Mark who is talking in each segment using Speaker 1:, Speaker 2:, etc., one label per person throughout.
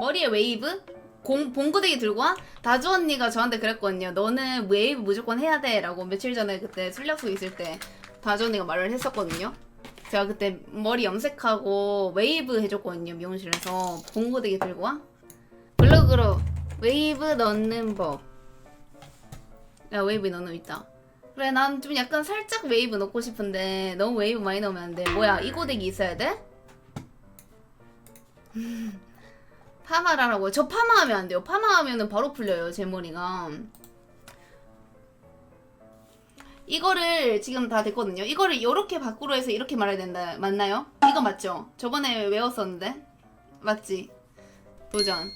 Speaker 1: 머리에 웨이브? 공, 봉구대기 들고 와? 다주 언니가 저한테 그랬거든요. 너는 웨이브 무조건 해야 돼. 라고 며칠 전에 그때 술약속 있을 때 다주 언니가 말을 했었거든요. 제가 그때 머리 염색하고 웨이브 해줬거든요. 미용실에서. 봉구대기 들고 와? 블로그로 웨이브 넣는 법. 야, 웨이브 넣는 거 있다. 그래, 난 좀 약간 살짝 웨이브 넣고 싶은데 너무 웨이브 많이 넣으면 안 돼. 뭐야, 이 고데기 있어야 돼? 파마를 하라고요. 저 파마하면 안 돼요. 파마하면은 바로 풀려요, 제 머리가. 이거를 지금 다 됐거든요. 이거를 이렇게 밖으로 해서 이렇게 말해야 된다. 맞나요? 이거 맞죠? 저번에 외웠었는데. 맞지? 도전.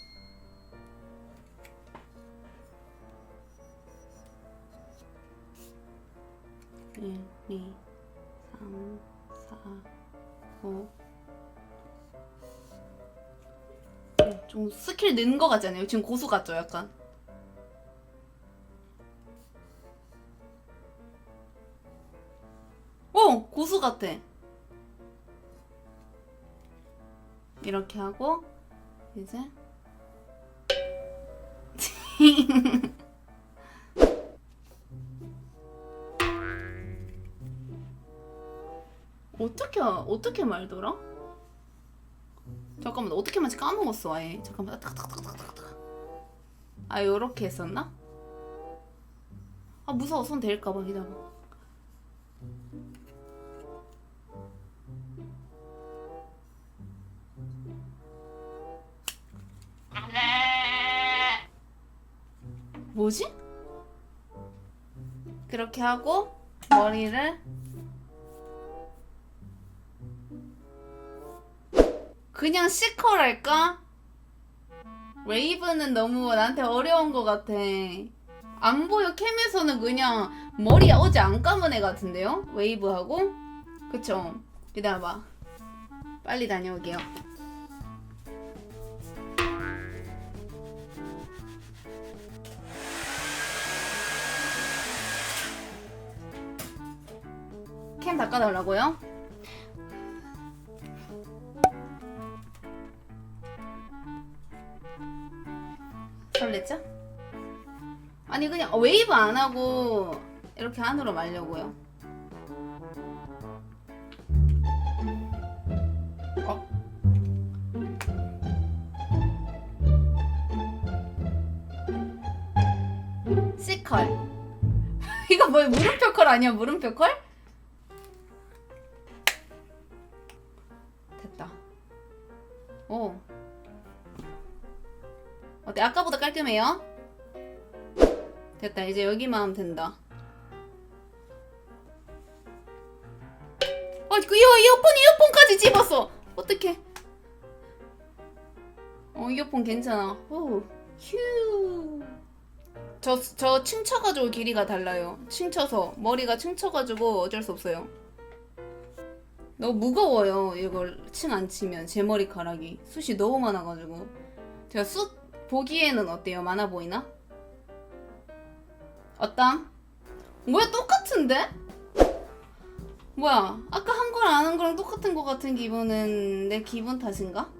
Speaker 1: 일, 이, 좀 스킬 는 거 같지 않아요? 지금 고수 같죠, 약간. 어, 고수 같아. 이렇게 하고 이제 어떻게 어떻게 말더라? 잠깐만 어떻게 말지 까먹었어 아예. 잠깐만 탁탁탁탁탁탁. 아 요렇게 했었나? 아 무서워. 손 대일까봐 기다려. 뭐지? 그렇게 하고 머리를 그냥 시컬할까? 웨이브는 너무 나한테 어려운 것 같아. 안 보여 캠에서는 그냥 머리 어제 안 감은 애 같은데요? 웨이브하고? 그쵸? 기다려봐. 빨리 다녀오게요. 캠 닦아달라고요? 설레죠? 아니 그냥 웨이브 안 하고 이렇게 안으로 말려고요. 어? C컬. 이거 뭐야 물음표 컬 아니야 물음표 컬? 됐다. 오. 어때? 아까보다 깔끔해요? 됐다. 이제 여기만 하면 된다. 어, 그 이어, 이어폰, 이어폰까지 집었어. 어떡해. 어, 이어폰 괜찮아. 오, 휴. 저, 저 층쳐가지고 길이가 달라요. 층쳐서. 머리가 층쳐가지고 어쩔 수 없어요. 너무 무거워요. 이걸 층 안 치면. 제 머리카락이. 숱이 너무 많아가지고. 제가 숱 보기에는 어때요? 많아 보이나? 어땀? 뭐야 똑같은데? 뭐야 아까 한 거랑 안 한 거랑 똑같은 거 같은 기분은 내 기분 탓인가?